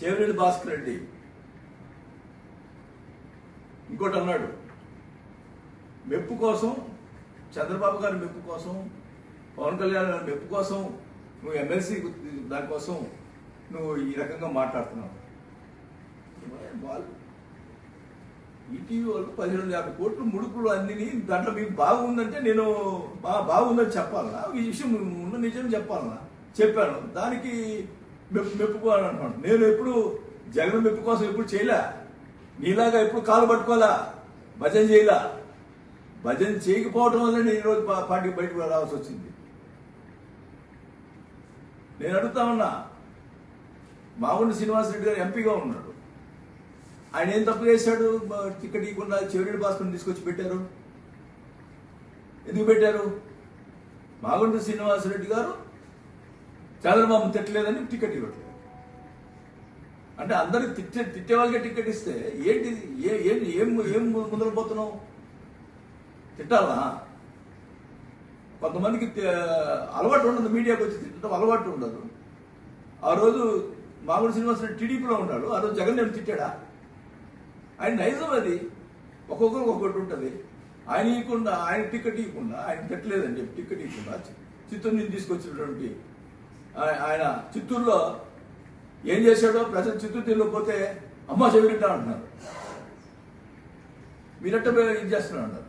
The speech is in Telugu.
చేవరెడ్డి భాస్కర్ రెడ్డి. ఇంకోటి అన్నాడు మెప్పు కోసం చంద్రబాబు గారి మెప్పు కోసం పవన్ కళ్యాణ్ గారి మెప్పు కోసం నువ్వు ఎమ్మెల్సీ దానికోసం నువ్వు ఈ రకంగా మాట్లాడుతున్నావు. వాళ్ళు ఈటీవీ వాళ్ళు పదిహేడు వందల యాభై కోట్లు ముడుపులు అన్ని దాంట్లో మీకు బాగుందంటే నేను బాగా బాగుందని చెప్పాలనా? ఈ విషయం ఉన్న నిజం చెప్పాలనా? చెప్పాను. దానికి మెప్పు మెప్పుకోవాలన్నమాట నేను ఎప్పుడు జగన్ మెప్పు కోసం ఎప్పుడు చేయలే? నీలాగా ఎప్పుడు కాలు పట్టుకోవాలా? భజన చేయలా? భజన చేయకపోవడం వల్ల నేను ఈరోజు పార్టీకి పార్టీ బయటకు రావాల్సి వచ్చింది. నేను అడుగుతా ఉన్నా మాగుండి శ్రీనివాసరెడ్డి గారు ఎంపీగా ఉన్నాడు. ఆయన ఏం తప్పు చేశాడు? మ- టికెట్ ఇవ్వకుండా చెవిరెడ్డి భాస్కర్ని తీసుకొచ్చి పెట్టారు. ఎందుకు పెట్టారు? మాగుంటి శ్రీనివాసరెడ్డి గారు చంద్రబాబు తిట్టలేదని టికెట్ ఇవ్వట్లేదు. అంటే అందరికి తిట్టే తిట్టే వాళ్ళకే టికెట్ ఇస్తే ఏంటి ఏ ఏం ఏం ఏం ముందర పోతున్నావు? తిట్టాలా? కొంతమందికి అలవాటు ఉండదు మీడియాకి వచ్చి తిట్టడం అలవాటు ఉండదు. ఆ రోజు మామూలు శ్రీనివాసరెడ్డి టీడీపీలో ఉన్నాడు ఆ రోజు జగన్ నేను తిట్టాడా? ఆయన నైజం అది. ఒక్కొక్కరికి ఒక్కొక్కటి ఉంటుంది. ఆయన ఇవ్వకుండా ఆయన టికెట్ ఇవ్వకుండా ఆయన తిట్టలేదండి టికెట్ ఇవ్వకుండా చిత్తూరు నుంచి తీసుకొచ్చినటువంటి ఆయన చిత్తూరులో ఏం చేశాడో ప్రజలు చిత్తూరు తెలియకపోతే అమ్మ చెవిరెడ్డి అంటున్నారు. మీరట్ట ఇది చేస్తున్నారు అన్నారు